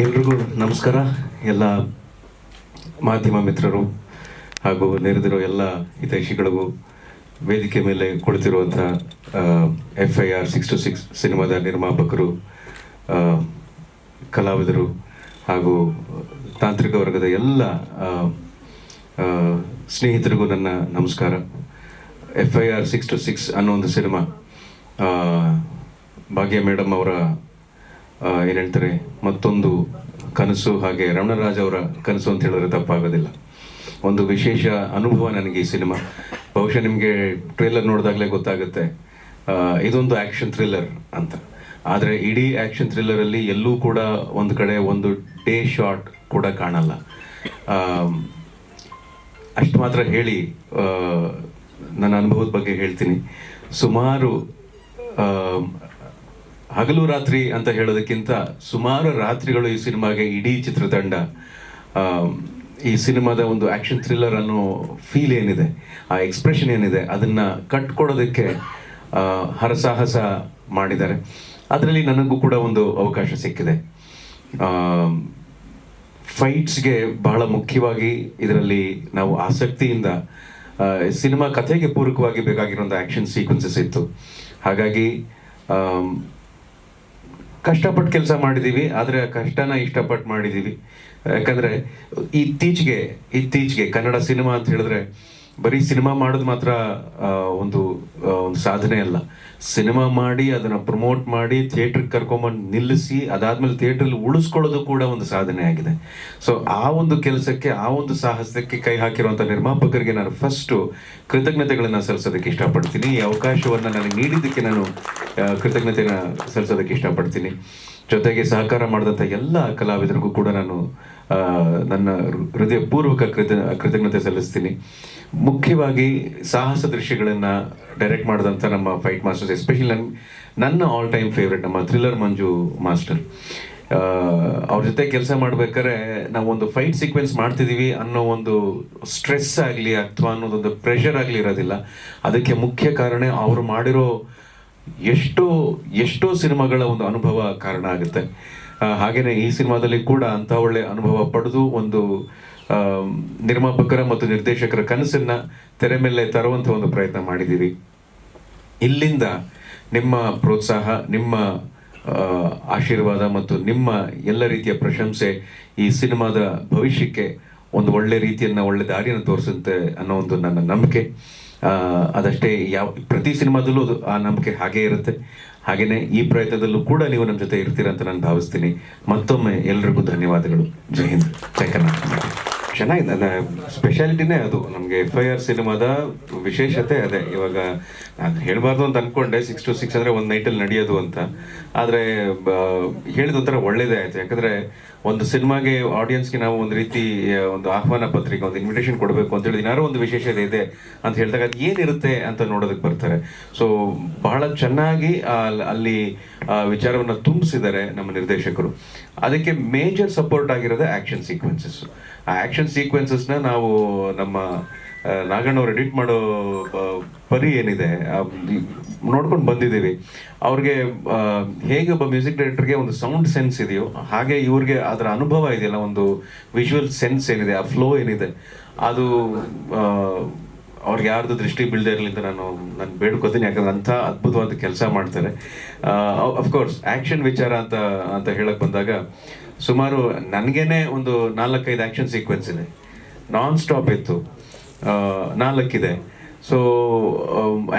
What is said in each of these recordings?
ಎಲ್ರಿಗೂ ನಮಸ್ಕಾರ. ಎಲ್ಲ ಮಾಧ್ಯಮ ಮಿತ್ರರು ಹಾಗೂ ನೆರೆದಿರೋ ಎಲ್ಲ ಹಿತೈಷಿಗಳಿಗೂ ವೇದಿಕೆ ಮೇಲೆ ಕುಳಿತಿರುವಂಥ F I R six two six ಸಿನಿಮಾದ ನಿರ್ಮಾಪಕರು ಕಲಾವಿದರು ಹಾಗೂ ತಾಂತ್ರಿಕ ವರ್ಗದ ಎಲ್ಲ ಸ್ನೇಹಿತರಿಗೂ ನನ್ನ ನಮಸ್ಕಾರ. F I R six two six ಅನ್ನೋ ಒಂದು ಸಿನಿಮಾ ಭಾಗ್ಯ ಮೇಡಮ್ ಅವರ ಏನ್ ಹೇಳ್ತಾರೆ? ಮತ್ತೊಂದು ಕನಸು ಹಾಗೆ ರಮಣರಾಜ್ ಅವರ ಕನಸು ಅಂತ ಹೇಳಿದ್ರೆ ತಪ್ಪಾಗೋದಿಲ್ಲ. ಒಂದು ವಿಶೇಷ ಅನುಭವ ನನಗೆ ಈ ಸಿನಿಮಾ. ಬಹುಶಃ ನಿಮಗೆ ಟ್ರೇಲರ್ ನೋಡಿದಾಗಲೇ ಗೊತ್ತಾಗುತ್ತೆ. ಇದೊಂದು ಆ್ಯಕ್ಷನ್ ಥ್ರಿಲ್ಲರ್ ಅಂತ. ಆದರೆ ಇಡೀ ಆ್ಯಕ್ಷನ್ ಥ್ರಿಲ್ಲರಲ್ಲಿ ಎಲ್ಲೂ ಕೂಡ ಒಂದು ಕಡೆ ಒಂದು ಡೇ ಶಾಟ್ ಕೂಡ ಕಾಣಲ್ಲ. ಅಷ್ಟು ಮಾತ್ರ ಹೇಳಿ ನನ್ನ ಅನುಭವದ ಬಗ್ಗೆ ಹೇಳ್ತೀನಿ. ಸುಮಾರು ಹಗಲು ರಾತ್ರಿ ಅಂತ ಹೇಳೋದಕ್ಕಿಂತ ಸುಮಾರು ರಾತ್ರಿಗಳು ಈ ಸಿನಿಮಾಗೆ ಇಡೀ ಚಿತ್ರತಂಡ ಈ ಸಿನಿಮಾದ ಒಂದು ಆ್ಯಕ್ಷನ್ ಥ್ರಿಲ್ಲರ್ ಅನ್ನೋ ಫೀಲ್ ಏನಿದೆ, ಆ ಎಕ್ಸ್ಪ್ರೆಷನ್ ಏನಿದೆ, ಅದನ್ನು ಕಟ್ಕೊಡೋದಕ್ಕೆ ಹರಸಾಹಸ ಮಾಡಿದ್ದಾರೆ. ಅದರಲ್ಲಿ ನನಗೂ ಕೂಡ ಒಂದು ಅವಕಾಶ ಸಿಕ್ಕಿದೆ. ಫೈಟ್ಸ್ಗೆ ಬಹಳ ಮುಖ್ಯವಾಗಿ ಇದರಲ್ಲಿ ನಾವು ಆಸಕ್ತಿಯಿಂದ ಸಿನಿಮಾ ಕಥೆಗೆ ಪೂರಕವಾಗಿ ಬೇಕಾಗಿರುವಂಥ ಆ್ಯಕ್ಷನ್ ಸೀಕ್ವೆನ್ಸಸ್ ಇತ್ತು. ಹಾಗಾಗಿ ಕಷ್ಟಪಟ್ಟು ಕೆಲಸ ಮಾಡಿದ್ದೀವಿ ಆದರೆ ಆ ಕಷ್ಟನ ಇಷ್ಟಪಟ್ಟು ಮಾಡಿದ್ದೀವಿ ಯಾಕಂದರೆ ಇತ್ತೀಚೆಗೆ ಇತ್ತೀಚೆಗೆ ಕನ್ನಡ ಸಿನಿಮಾ ಅಂತ ಹೇಳಿದ್ರೆ ಬರೀ ಸಿನಿಮಾ ಮಾಡೋದು ಮಾತ್ರ ಒಂದು ಒಂದು ಸಾಧನೆ ಅಲ್ಲ. ಸಿನಿಮಾ ಮಾಡಿ, ಅದನ್ನು ಪ್ರಮೋಟ್ ಮಾಡಿ, ಥಿಯೇಟ್ರಿಗೆ ಕರ್ಕೊಂಬಂದು ನಿಲ್ಲಿಸಿ, ಅದಾದಮೇಲೆ ಥಿಯೇಟ್ರಲ್ಲಿ ಉಳಿಸ್ಕೊಳ್ಳೋದು ಕೂಡ ಒಂದು ಸಾಧನೆ ಆಗಿದೆ. ಸೊ ಆ ಒಂದು ಕೆಲಸಕ್ಕೆ, ಆ ಒಂದು ಸಾಹಸಕ್ಕೆ ಕೈ ಹಾಕಿರುವಂಥ ನಿರ್ಮಾಪಕರಿಗೆ ನಾನು ಫಸ್ಟು ಕೃತಜ್ಞತೆಗಳನ್ನು ಸಲ್ಲಿಸೋದಕ್ಕೆ ಇಷ್ಟಪಡ್ತೀನಿ. ಈ ಅವಕಾಶವನ್ನು ನನಗೆ ನೀಡಿದ್ದಕ್ಕೆ ನಾನು ಕೃತಜ್ಞತೆಯನ್ನು ಸಲ್ಲಿಸೋದಕ್ಕೆ ಇಷ್ಟಪಡ್ತೀನಿ. ಜೊತೆಗೆ ಸಹಕಾರ ಮಾಡಿದಂಥ ಎಲ್ಲ ಕಲಾವಿದರಿಗೂ ಕೂಡ ನಾನು ನನ್ನ ಹೃದಯಪೂರ್ವಕ ಕೃತ ಕೃತಜ್ಞತೆ ಸಲ್ಲಿಸ್ತೀನಿ. ಮುಖ್ಯವಾಗಿ ಸಾಹಸ ದೃಶ್ಯಗಳನ್ನು ಡೈರೆಕ್ಟ್ ಮಾಡಿದಂಥ ನಮ್ಮ ಫೈಟ್ ಮಾಸ್ಟರ್ಸ್ ಎಸ್ಪೆಷಲಿ ನನ್ನ ನನ್ನ ಆಲ್ ಟೈಮ್ ಫೇವ್ರೆಟ್ ನಮ್ಮ ಥ್ರಿಲ್ಲರ್ ಮಂಜು ಮಾಸ್ಟರ್ ಅವ್ರ ಜೊತೆ ಕೆಲಸ ಮಾಡ್ಬೇಕಾದ್ರೆ ನಾವು ಒಂದು ಫೈಟ್ ಸೀಕ್ವೆನ್ಸ್ ಮಾಡ್ತಿದ್ದೀವಿ ಅನ್ನೋ ಒಂದು ಸ್ಟ್ರೆಸ್ ಆಗಲಿ ಅಥವಾ ಅನ್ನೋದೊಂದು ಪ್ರೆಷರ್ ಆಗಲಿ ಇರೋದಿಲ್ಲ. ಅದಕ್ಕೆ ಮುಖ್ಯ ಕಾರಣ ಅವರು ಮಾಡಿರೋ ಎಷ್ಟೋ ಎಷ್ಟೋ ಸಿನಿಮಾಗಳ ಒಂದು ಅನುಭವ ಕಾರಣ ಆಗುತ್ತೆ. ಹಾಗೆಯೇ ಈ ಸಿನಿಮಾದಲ್ಲಿ ಕೂಡ ಅಂತ ಒಳ್ಳೆ ಅನುಭವ ಪಡೆದು ಒಂದು ನಿರ್ಮಾಪಕರ ಮತ್ತು ನಿರ್ದೇಶಕರ ಕನಸನ್ನ ತೆರೆ ಮೇಲೆ ತರುವಂತ ಒಂದು ಪ್ರಯತ್ನ ಮಾಡಿದ್ದೀವಿ ಇಲ್ಲಿಂದ ನಿಮ್ಮ ಪ್ರೋತ್ಸಾಹ, ನಿಮ್ಮ ಆಶೀರ್ವಾದ ಮತ್ತು ನಿಮ್ಮ ಎಲ್ಲ ರೀತಿಯ ಪ್ರಶಂಸೆ ಈ ಸಿನಿಮಾದ ಭವಿಷ್ಯಕ್ಕೆ ಒಂದು ಒಳ್ಳೆ ರೀತಿಯನ್ನ, ಒಳ್ಳೆ ದಾರಿಯನ್ನು ತೋರಿಸುತ್ತೆ ಅನ್ನೋ ಒಂದು ನನ್ನ ನಂಬಿಕೆ. ಅದಷ್ಟೇ ಯಾವ, ಪ್ರತಿ ಸಿನಿಮಾದಲ್ಲೂ ಅದು ಆ ನಂಬಿಕೆ ಹಾಗೇ ಇರುತ್ತೆ. ಹಾಗೆಯೇ ಈ ಪ್ರಯತ್ನದಲ್ಲೂ ಕೂಡ ನೀವು ನಮ್ಮ ಜೊತೆ ಇರ್ತೀರ ಅಂತ ನಾನು ಭಾವಿಸ್ತೀನಿ. ಮತ್ತೊಮ್ಮೆ ಎಲ್ರಿಗೂ ಧನ್ಯವಾದಗಳು. ಜೈ ಹಿಂದ್. ಜೈ ಚೆನ್ನಾಗಿದೆ, ಅದ ಸ್ಪೆಷಾಲಿಟಿನೇ ಅದು. ನಮಗೆ ಎಫ್ ಐ ಆರ್ ಸಿನಿಮಾದ ವಿಶೇಷತೆ ಅದೇ. ಇವಾಗ ನಾನು ಹೇಳಬಾರ್ದು ಅಂತ ಅನ್ಕೊಂಡೆ ಸಿಕ್ಸ್ ಟು ಸಿಕ್ಸ್ ಅಂದರೆ ಒಂದು ನೈಟಲ್ಲಿ ನಡೆಯೋದು ಅಂತ. ಆದರೆ ಹೇಳಿದ ಒಂಥರ ಒಳ್ಳೇದೇ ಆಯ್ತು. ಯಾಕಂದರೆ ಒಂದು ಸಿನಿಮಾಗೆ ಆಡಿಯನ್ಸ್ಗೆ ನಾವು ಒಂದು ರೀತಿ ಒಂದು ಆಹ್ವಾನ ಪತ್ರಿಕೆ, ಒಂದು ಇನ್ವಿಟೇಷನ್ ಕೊಡಬೇಕು ಅಂತ ಹೇಳಿದ ಒಂದು ವಿಶೇಷತೆ ಇದೆ ಅಂತ ಹೇಳಿದಾಗ ಅದು ಏನಿರುತ್ತೆ ಅಂತ ನೋಡೋದಕ್ಕೆ ಬರ್ತಾರೆ. ಸೊ ಬಹಳ ಚೆನ್ನಾಗಿ ಅಲ್ಲಿ ವಿಚಾರವನ್ನು ತುಂಬಿಸಿದ್ದಾರೆ ನಮ್ಮ ನಿರ್ದೇಶಕರು. ಅದಕ್ಕೆ ಮೇಜರ್ ಸಪೋರ್ಟ್ ಆಗಿರೋದೇ ಆಕ್ಷನ್ ಸೀಕ್ವೆನ್ಸಸ್ ಆ ಆಕ್ಷನ್ ಸೀಕ್ವೆನ್ಸಸ್ನ ನಾವು ನಮ್ಮ ನಾಗಣ್ಣವ್ರು ಎಡಿಟ್ ಮಾಡೋ ಪರಿ ಏನಿದೆ ನೋಡ್ಕೊಂಡು ಬಂದಿದ್ದೀವಿ. ಅವ್ರಿಗೆ ಹೇಗೆ ಒಬ್ಬ ಮ್ಯೂಸಿಕ್ ಡೈರೆಕ್ಟರ್ಗೆ ಒಂದು ಸೌಂಡ್ ಸೆನ್ಸ್ ಇದೆಯೋ, ಹಾಗೆ ಇವ್ರಿಗೆ ಅದರ ಅನುಭವ ಇದೆಯಲ್ಲ, ಒಂದು ವಿಜುವಲ್ ಸೆನ್ಸ್ ಏನಿದೆ, ಆ ಫ್ಲೋ ಏನಿದೆ, ಅದು ಅವ್ರಿಗೆ ಯಾರ್ದು ದೃಷ್ಟಿ ಬೀಳದೇ ಇರಲಿ ಅಂತ ನಾನು ನಾನು ಬೇಡ್ಕೋತೀನಿ, ಯಾಕಂದ್ರೆ ಅಂಥ ಅದ್ಭುತವಾದ ಕೆಲಸ ಮಾಡ್ತಾರೆ. ಅಫ್ಕೋರ್ಸ್ ಆ್ಯಕ್ಷನ್ ವಿಚಾರ ಅಂತ ಅಂತ ಹೇಳಕ್ಕೆ ಬಂದಾಗ ಸುಮಾರು ನನಗೇನೆ ಒಂದು ನಾಲ್ಕೈದು ಆ್ಯಕ್ಷನ್ ಸೀಕ್ವೆನ್ಸ್ ಇದೆ. ನಾನ್ ಸ್ಟಾಪ್ ಇತ್ತು ನಾಲ್ಕಿದೆ. ಸೊ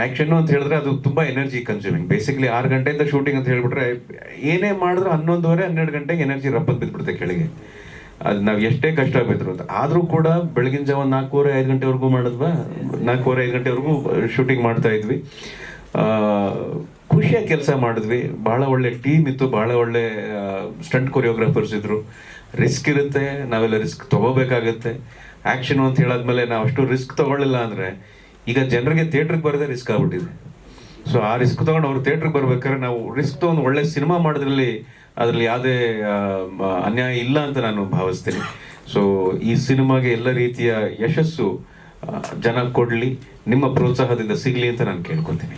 ಆ್ಯಕ್ಷನ್ನು ಅಂತ ಹೇಳಿದ್ರೆ ಅದು ತುಂಬ ಎನರ್ಜಿ ಕನ್ಸ್ಯೂಮಿಂಗ್ ಬೇಸಿಕಲಿ ಆರು ಗಂಟೆಯಿಂದ ಶೂಟಿಂಗ್ ಅಂತ ಹೇಳಿಬಿಟ್ರೆ ಏನೇ ಮಾಡಿದ್ರು ಹನ್ನೊಂದುವರೆ, ಹನ್ನೆರಡು ಗಂಟೆಗೆ ಎನರ್ಜಿ ರಪ್ಪದ್ ಬಿದ್ದುಬಿಡುತ್ತೆ ಕೆಳಗೆ. ಅದು ನಾವು ಎಷ್ಟೇ ಕಷ್ಟ ಬಿದ್ರು ಅಂತ. ಆದರೂ ಕೂಡ ಬೆಳಗಿನ ಜಾವ ನಾಲ್ಕೂವರೆ, ಐದು ಗಂಟೆವರೆಗೂ ಮಾಡಿದ್ವಾ? ನಾಲ್ಕೂವರೆ, ಐದು ಗಂಟೆವರೆಗೂ ಶೂಟಿಂಗ್ ಮಾಡ್ತಾ ಇದ್ವಿ. ಖುಷಿಯಾಗಿ ಕೆಲಸ ಮಾಡಿದ್ವಿ. ಬಹಳ ಒಳ್ಳೆ ಟೀಮ್ ಇತ್ತು. ಬಹಳ ಒಳ್ಳೆ ಸ್ಟಂಟ್ ಕೊರಿಯೋಗ್ರಾಫರ್ಸ್ ಇದ್ರು. ರಿಸ್ಕ್ ಇರುತ್ತೆ. ನಾವೆಲ್ಲ ರಿಸ್ಕ್ ತಗೋಬೇಕಾಗತ್ತೆ. ಆಕ್ಷನ್ ಅಂತ ಹೇಳಾದ್ಮೇಲೆ ನಾವು ಅಷ್ಟು ರಿಸ್ಕ್ ತಗೊಳ್ಳಿಲ್ಲ ಅಂದರೆ ಈಗ ಜನರಿಗೆ ಥಿಯೇಟ್ರಿಗೆ ಬರೋದೇ ರಿಸ್ಕ್ ಆಗ್ಬಿಟ್ಟಿದೆ. ಸೊ ಆ ರಿಸ್ಕ್ ತಗೊಂಡು ಅವ್ರು ಥಿಯೇಟ್ರಿಗೆ ಬರ್ಬೇಕಾದ್ರೆ ನಾವು ರಿಸ್ಕ್ ತಗೊಂಡು ಒಳ್ಳೆ ಸಿನಿಮಾ ಮಾಡೋದ್ರಲ್ಲಿ ಅದರಲ್ಲಿ ಯಾವುದೇ ಅನ್ಯಾಯ ಇಲ್ಲ ಅಂತ ನಾನು ಭಾವಿಸ್ತೀನಿ. ಸೊ ಈ ಸಿನಿಮಾಗೆ ಎಲ್ಲ ರೀತಿಯ ಯಶಸ್ಸು ಜನ ಕೊಡಲಿ. ನಿಮ್ಮ ಪ್ರೋತ್ಸಾಹದಿಂದ ಸಿಗಲಿ ಅಂತ ನಾನು ಕೇಳ್ಕೊತೀನಿ.